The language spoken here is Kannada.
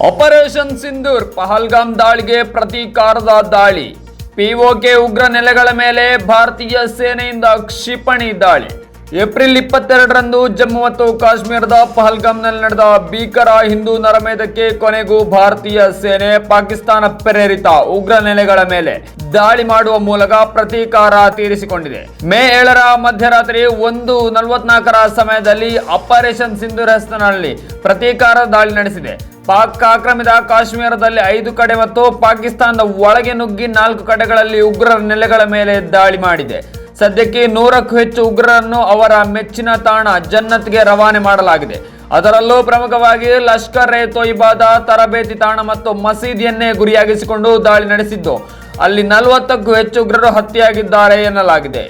ಆಪರೇಷನ್ ಸಿಂಧೂರ್ ಪಹಲ್ಗಾಮ್ ದಾಳಿಗೆ ಪ್ರತೀಕಾರದ ದಾಳಿ ಪಿಒಕೆ ಉಗ್ರ ನೆಲೆಗಳ ಮೇಲೆ ಭಾರತೀಯ ಸೇನೆಯಿಂದ ಕ್ಷಿಪಣಿ ದಾಳಿ ಏಪ್ರಿಲ್ ಇಪ್ಪತ್ತೆರಡರಂದು ಜಮ್ಮು ಮತ್ತು ಕಾಶ್ಮೀರದ ಪಹಲ್ಗಾಮ್ನಲ್ಲಿ ನಡೆದ ಭೀಕರ ಹಿಂದೂ ನರಮೇಧಕ್ಕೆ ಕೊನೆಗೂ ಭಾರತೀಯ ಸೇನೆ ಪಾಕಿಸ್ತಾನ ಪ್ರೇರಿತ ಉಗ್ರ ನೆಲೆಗಳ ಮೇಲೆ ದಾಳಿ ಮಾಡುವ ಮೂಲಕ ಪ್ರತೀಕಾರ ತೀರಿಸಿಕೊಂಡಿದೆ ಮೇ ಏಳರ ಮಧ್ಯರಾತ್ರಿ ಒಂದು ನಲವತ್ನಾಲ್ಕರ ಸಮಯದಲ್ಲಿ ಆಪರೇಷನ್ ಸಿಂಧೂರ್ ಹೆಸರಿನಲ್ಲಿ ಪ್ರತೀಕಾರ ದಾಳಿ ನಡೆಸಿದೆ ಪಾಕ್ ಆಕ್ರಮಿತ ಕಾಶ್ಮೀರದಲ್ಲಿ ಐದು ಕಡೆ ಮತ್ತು ಪಾಕಿಸ್ತಾನದ ಒಳಗೆ ನುಗ್ಗಿ ನಾಲ್ಕು ಕಡೆಗಳಲ್ಲಿ ಉಗ್ರರ ನೆಲೆಗಳ ಮೇಲೆ ದಾಳಿ ಮಾಡಿದೆ. ಸದ್ಯಕ್ಕೆ ನೂರಕ್ಕೂ ಹೆಚ್ಚು ಉಗ್ರರನ್ನು ಅವರ ಮೆಚ್ಚಿನ ತಾಣ ಜನ್ನತ್ಗೆ ರವಾನೆ ಮಾಡಲಾಗಿದೆ. ಅದರಲ್ಲೂ ಪ್ರಮುಖವಾಗಿ ಲಷ್ಕರ್ ಎ ತೊಯ್ಬಾದ ತರಬೇತಿ ತಾಣ ಮತ್ತು ಮಸೀದಿಯನ್ನೇ ಗುರಿಯಾಗಿಸಿಕೊಂಡು ದಾಳಿ ನಡೆಸಿದ್ದು. ಅಲ್ಲಿ ನಲವತ್ತಕ್ಕೂ ಹೆಚ್ಚು ಉಗ್ರರು ಹತ್ಯೆಯಾಗಿದ್ದಾರೆ ಎನ್ನಲಾಗಿದೆ.